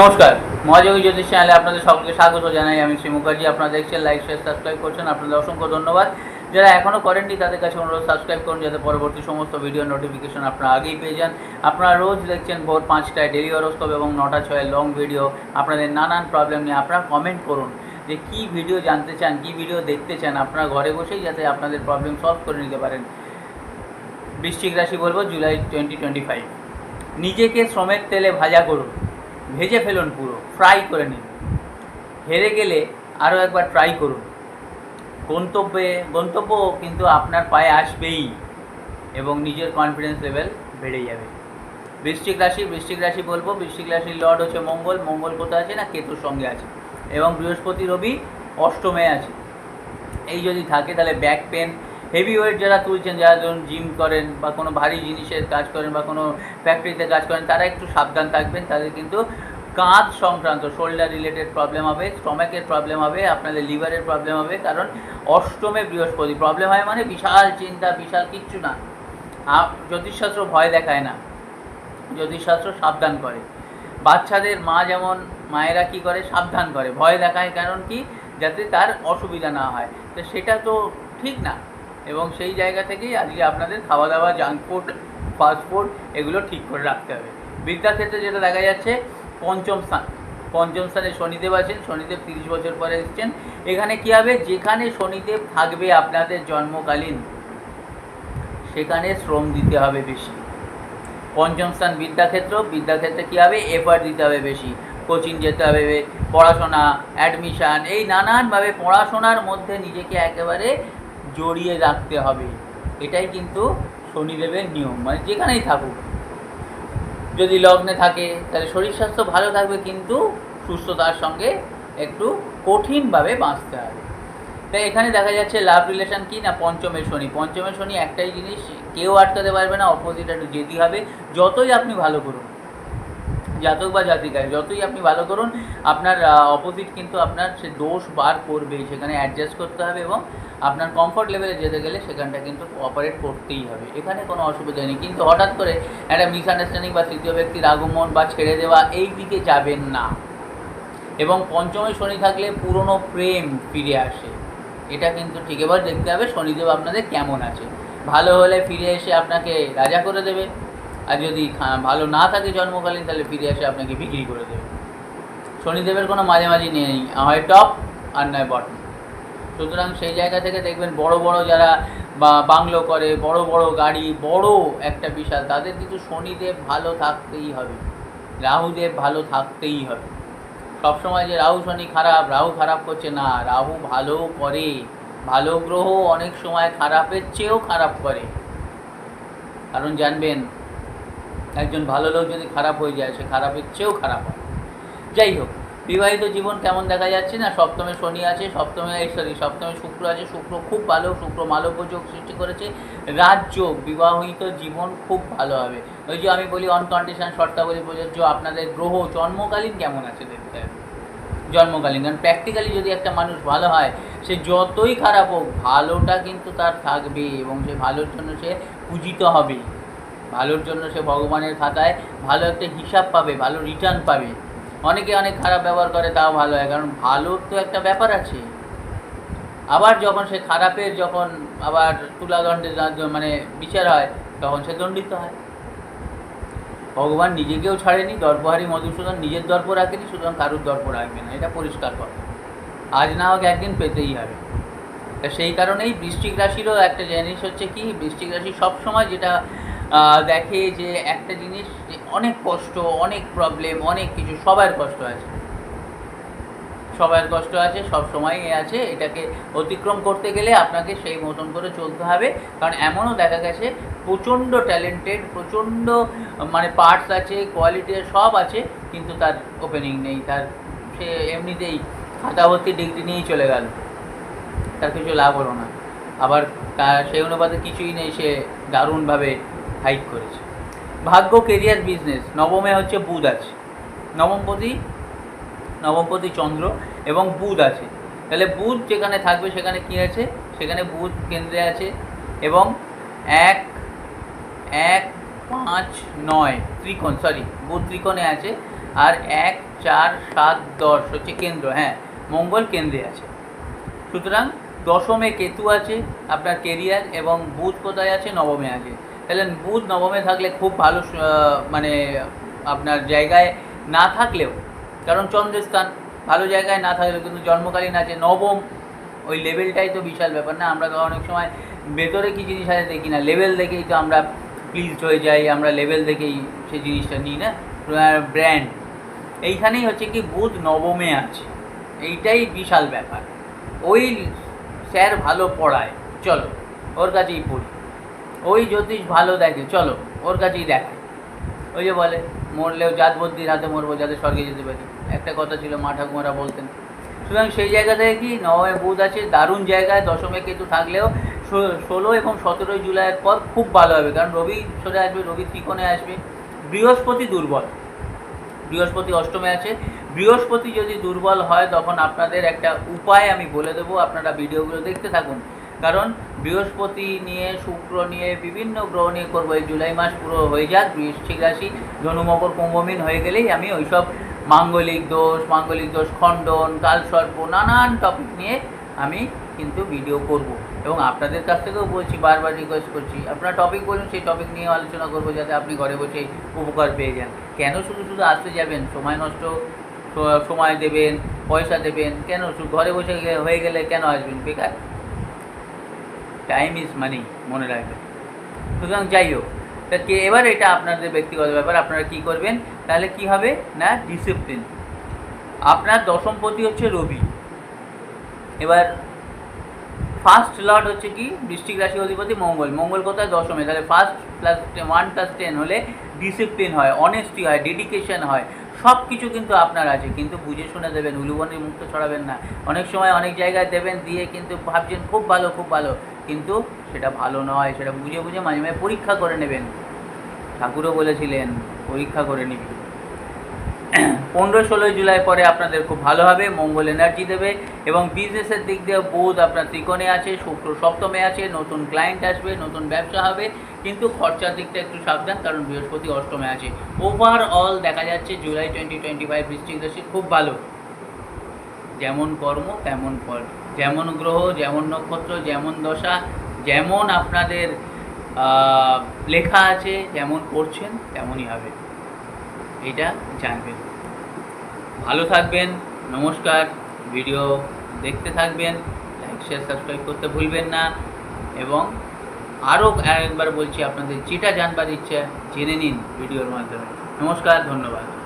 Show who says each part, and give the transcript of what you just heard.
Speaker 1: নমস্কার, মহাযোগী জ্যোতিষ চ্যানেলে আপনাদের সকলকে স্বাগত জানাই। আমি শ্রী মুখার্জি, আপনারা দেখছেন লাইক শেয়ার সাবস্ক্রাইব করছেন, আপনাদের অসংখ্য ধন্যবাদ। যারা এখনও করেননি তাদের কাছে অনুরোধ সাবস্ক্রাইব করুন, যাতে পরবর্তী সমস্ত ভিডিও নোটিফিকেশন আপনারা আগেই পেয়ে যান। আপনারা রোজ দেখছেন ভোর পাঁচটায় ডেলি হরস্কোপ এবং নটা ছয় লং ভিডিও আপনাদের নানান প্রবলেম নিয়ে আপনারা কমেন্ট করুন যে কী ভিডিও জানতে চান, কী ভিডিও দেখতে চান। আপনারা ঘরে বসেই যাতে আপনাদের প্রবলেম সলভ করে নিতে পারেন। বৃশ্চিক রাশি বলব জুলাই টোয়েন্টি টোয়েন্টি ফাইভ নিজেকে শ্রমের তেলে ভাজা করুন। ভেজে ফেলুন পুরো ফ্রাই করে নিন। হেরে গেলে আরও একবার ট্রাই করুন। গন্তব্যে, গন্তব্য কিন্তু আপনার পায়ে আসবেই এবং নিজের কনফিডেন্স লেভেল বেড়ে যাবে। বৃশ্চিক রাশি বৃশ্চিক রাশি বলব, বৃশ্চিক রাশির লর্ড হচ্ছে মঙ্গল। মঙ্গল কোথায় আছে না? কেতুর সঙ্গে আছে এবং বৃহস্পতি, রবি অষ্টমে আছে। এই যদি থাকে তাহলে ব্যাক পেন হেভি ওয়েট যারা তুলছেন, যারা ধরুন জিম করেন বা কোনো ভারী জিনিসের কাজ করেন বা কোনো ফ্যাক্টরিতে কাজ করেন, তারা একটু সাবধান থাকবেন। তাদের কিন্তু কাঁধ সংক্রান্ত শোল্ডার রিলেটেড প্রবলেম হবে স্টমাকের প্রবলেম হবে, আপনাদের লিভারের প্রবলেম হবে, কারণ অষ্টমে বৃহস্পতি। প্রবলেম হয় মানে বিশাল চিন্তা, বিশাল কিচ্ছু না। জ্যোতিষশাস্ত্র ভয় দেখায় না। জ্যোতিষশাস্ত্র সাবধান করে। বাচ্চাদের মা যেমন মায়েরা কি করে? সাবধান করে। ভয় দেখায়, কারণ কি? যাতে তার অসুবিধা না হয়। তো সেটা তো ঠিক না। এবং সেই জায়গা থেকেই আজকে আপনাদের খাওয়া দাওয়া জাঙ্ক ফুড ফাস্ট ফুড এগুলো ঠিক করে রাখতে হবে। বিদ্যাক্ষেত্রে যেটা দেখা যাচ্ছে পঞ্চম স্থান। পঞ্চম স্থানে শনিদেব আছেন, শনিদেব তিরিশ বছর পরে এসেছেন। এখানে কী হবে? যেখানে শনিদেব থাকবে আপনাদের জন্মকালীন, সেখানে শ্রম দিতে হবে বেশি। পঞ্চম স্থান বিদ্যাক্ষেত্র, বিদ্যাক্ষেত্রে কী হবে? এফার্ট দিতে হবে বেশি। কোচিং যেতে হবে, পড়াশোনা অ্যাডমিশান এই নানানভাবে পড়াশোনার মধ্যে নিজেকে একেবারে জড়িয়ে রাখতে হবে। এটাই কিন্তু শনিদেবের নিয়ম মানে যেখানেই থাকুক। যদি লগ্নে থাকে, তাহলে শরীর স্বাস্থ্য ভালো থাকবে, কিন্তু সুস্থতার সঙ্গে একটু কঠিনভাবে বাঁচতে হবে। তাই এখানে দেখা যাচ্ছে লাভ রিলেশন কি না? পঞ্চমের শনি। পঞ্চমের শনি একটাই জিনিস, কেউ আটকাতে পারবে না অপোজিট একটু যেতে হবে। যতই আপনি ভালো করুন। জাতক বা জাতিকায়, যতই আপনি ভালো করুন, আপনার অপোজিট কিন্তু আপনার সে দোষ বার করবেই, সেখানে অ্যাডজাস্ট করতে হবে এবং আপনার কমফর্ট লেভেলে যেতে গেলে সেখানটা কিন্তু অপারেট করতেই হবে। এখানে কোনো অসুবিধা নেই, কিন্তু হঠাৎ করে একটা মিসআন্ডারস্ট্যান্ডিং বা তৃতীয় ব্যক্তির আগমন বা ছেড়ে দেওয়া, এই দিকে যাবেন না। এবং পঞ্চমে শনি থাকলে পুরনো প্রেম ফিরে আসে। এটা কিন্তু ঠিক এবার দেখতে হবে, শনিদেব আপনাদের কেমন আছে। ভালো হলে ফিরে এসে আপনাকে রাজা করে দেবে। আর যদি ভালো না থাকে জন্মকালীন, তাহলে ফিরে এসে আপনাকে বিক্রি করে দেবে। শনিদেবের কোনো মাঝামাঝি নেই, হয় টপ আর নয় বটম। সুতরাং সেই জায়গা থেকে দেখবেন বড় বড় যারা বা বাংলো করে, বড় বড় গাড়ি, বড় একটা বিশাল, তাদের কিন্তু শনিদেব ভালো থাকতেই হবে। রাহুদেব ভালো থাকতেই হবে। সবসময় যে রাহু শনি খারাপ, রাহু খারাপ করছে না, রাহু ভালো করে। ভালো গ্রহ অনেক সময় খারাপের চেয়েও খারাপ করে। কারণ জানবেন একজন ভালো লোক যদি খারাপ হয়ে যায়, সে খারাপের চেয়েও খারাপ হয়। যাই হোক, বিবাহিত জীবন কেমন দেখা যাচ্ছে না? সপ্তমে শনি আছে, সপ্তমে সরি সপ্তমে শুক্র আছে। শুক্র খুব ভালো, শুক্র মালব্য যোগ সৃষ্টি করেছে। রাজযোগ বিবাহিত জীবন খুব ভালো হবে। ওই যে আমি বলি অনকন্ডিশন শর্তাবলী প্রযোজ্য, আপনাদের গ্রহ জন্মকালীন কেমন আছে দেখতে হবে। জন্মকালীন, কারণ প্র্যাকটিক্যালি যদি একটা মানুষ ভালো হয়, সে যতই খারাপ হোক, ভালোটা কিন্তু তার থাকবে এবং সে ভালোর জন্য সে পূজিত হবে ভালোর জন্য সে ভগবানের খাতায় ভালো একটা হিসাব পাবে, ভালো রিটার্ন পাবে। অনেকে অনেক খারাপ ব্যবহার করে, তাও ভালো হয়, কারণ ভালোর তো একটা ব্যাপার আছে। আবার যখন সে খারাপের যখন আবার তুলাদণ্ডের মানে বিচার হয়, তখন সে দণ্ডিত হয়। ভগবান নিজেকেও ছাড়েনি, দর্পহারী মধুসূদন নিজের দর্প রাখেনি, সুতরাং কারুর দর্প রাখবে না। এটা পরিষ্কার কথা। আজ না হোক একদিন পেতেই হবে। সেই কারণেই বৃশ্চিক রাশিরও একটা জিনিস হচ্ছে কি, বৃশ্চিক রাশি সবসময় যেটা দেখে যে একটা জিনিস অনেক কষ্ট, অনেক প্রবলেম অনেক কিছু, সবার কষ্ট আছে। সবার কষ্ট আছে, সব সময় আছে, এটাকে অতিক্রম করতে গেলে আপনাকে সেই মতন করে চলতে হবে। কারণ এমনও দেখা গেছে, প্রচণ্ড ট্যালেন্টেড প্রচণ্ড মানে পার্টস আছে কোয়ালিটি সব আছে, কিন্তু তার ওপেনিং নেই। তার সে এমনিতেই খাতা ভর্তি ডিগ্রি নিয়েই চলে গেল। তার কিছু লাভ হলো না। আবার সেই অনুপাতে কিছুই নেই, সে দারুণভাবে হাইক করেছে। ভাগ্য কেরিয়ার বিজনেস নবমে হচ্ছে বুধ আছে। নবমপতি নবমপতি চন্দ্র এবং বুধ আছে। তাহলে বুধ যেখানে থাকবে সেখানে কী আছে? সেখানে বুধ কেন্দ্রে আছে এবং এক এক, পাঁচ, নয়, ত্রিকোণ সরি বুধ ত্রিকোণে আছে আর এক, চার, সাত, দশ হচ্ছে কেন্দ্র হ্যাঁ মঙ্গল কেন্দ্রে আছে। সুতরাং দশমে কেতু আছে আপনার কেরিয়ার এবং বুধ কোথায় আছে? নবমে আছে। তাহলে বুধ নবমে থাকলে খুব ভালো মানে আপনার জায়গায় না থাকলেও, কারণ চন্দ্রস্থান ভালো জায়গায় না থাকলেও কিন্তু জন্মকালীন আছে। নবম, ওই লেভেলটাই তো বিশাল ব্যাপার না? আমরা অনেক সময় ভেতরে কি জিনিস আছে দেখি না লেভেল দেখেই তো আমরা প্লিজড হয়ে যাই, আমরা লেভেল দেখেই সেই জিনিসটা নিই না? ব্র্যান্ড এইখানেই হচ্ছে কি বুধ নবমে আছে। এইটাই বিশাল ব্যাপার। ওই স্যার ভালো পড়ায়। চলো, ওর কাছেই পড়ি। ওই জ্যোতিষ ভালো দেখে, চলো, ওর কাছেই দেখায় ওই যে বলে, মরলেও জাত বুদ্ধির হাতে মরবো, যাতে স্বর্গে যেতে পারি। একটা কথা ছিল, মা ঠাকুমারা বলতেন। সুতরাং সেই জায়গা থেকে কি, নবমে বুধ আছে, দারুণ জায়গায়, দশমে কেতু থাকলেও ষোলো এবং সতেরোই জুলাইয়ের পর খুব ভালো হবে, কারণ রবি সরে আসবে, রবি ত্রিকোণে আসবে। বৃহস্পতি দুর্বল। বৃহস্পতি অষ্টমে আছে। বৃহস্পতি যদি দুর্বল হয়, তখন আপনাদের একটা উপায় আমি বলে দেবো, আপনারা ভিডিওগুলো দেখতে থাকুন। কারণ বৃহস্পতি নিয়ে, শুক্র নিয়ে, বিভিন্ন গ্রহ নিয়ে করব। এই জুলাই মাস পুরো হয়ে যাক, বৃশ্চিক রাশি, ধনু, মকর কুম্ভমিন হয়ে গেলেই আমি ওইসব মাঙ্গলিক দোষ মাঙ্গলিক দোষ, খণ্ডন, কালসর্প, নানান টপিক নিয়ে আমি কিন্তু ভিডিও করব। এবং আপনাদের কাছ থেকেও বলছি, বারবার রিকোয়েস্ট করছি, আপনারা টপিক বলুন, সেই টপিক নিয়ে আলোচনা করব যাতে আপনি ঘরে বসে উপকার পেয়ে যান। কেন শুধু শুধু আসতে যাবেন? সময় নষ্ট সময় দেবেন, পয়সা দেবেন, কেন ঘরে বসে হয়ে গেলে কেন আসবেন? বেকার টাইম ইজ মানি মনে রাখবেন। সুতরাং যাই হোক, তা এবার এটা আপনাদের ব্যক্তিগত ব্যাপার, আপনারা কি করবেন? তাহলে কি হবে? না ডিসিপ্লিন আপনার দশমপতি হচ্ছে রবি। এবার ফার্স্ট লর্ড হচ্ছে কি? বৃষ্টিক রাশি অধিপতি মঙ্গল। মঙ্গল কোথায়? দশমে। তাহলে first plus one plus ten হলে ডিসিপ্লিন হয় অনেস্টি হয় ডেডিকেশন হয়। সব কিছু কিন্তু আপনার আছে। কিন্তু বুঝে শুনে দেবেন উলুবনের মুক্ত ছড়াবেন না। অনেক সময় অনেক জায়গায় দেবেন, দিয়ে কিন্তু ভাবছেন, খুব ভালো খুব ভালো। কিন্তু সেটা ভালো নয়, সেটা বুঝে বুঝে মাঝে মাঝে পরীক্ষা করে নেবেন। ঠাকুরও বলেছিলেন, পরীক্ষা করে নিবি। পনেরো ষোলোই জুলাই পরে আপনাদের খুব ভালো হবে, মঙ্গল এনার্জি দেবে এবং বিজনেসের দিক দিয়ে বুধ আপনার ত্রিকোণে আছে, শুক্র সপ্তমে আছে, নতুন ক্লায়েন্ট আসবে, নতুন ব্যবসা হবে, কিন্তু খরচার দিকটা একটু সাবধান, কারণ বৃহস্পতি অষ্টমে আছে। ওভারঅল দেখা যাচ্ছে জুলাই টোয়েন্টি টোয়েন্টি ফাইভ বৃষ্টিক রাশি খুব ভালো। যেমন কর্ম, তেমন ফল। যেমন গ্রহ, যেমন নক্ষত্র, যেমন দশা, যেমন আপনাদের লেখা আছে, যেমন পড়ছেন, তেমনই হবে। এটা জানবেন। ভালো থাকবেন, নমস্কার। ভিডিও দেখতে থাকবেন, লাইক, শেয়ার, সাবস্ক্রাইব করতে ভুলবেন না। এবং আরও একবার বলছি, আপনাদের যেটা জানবার ইচ্ছা, জেনে নিন ভিডিওর মাধ্যমে। নমস্কার, ধন্যবাদ।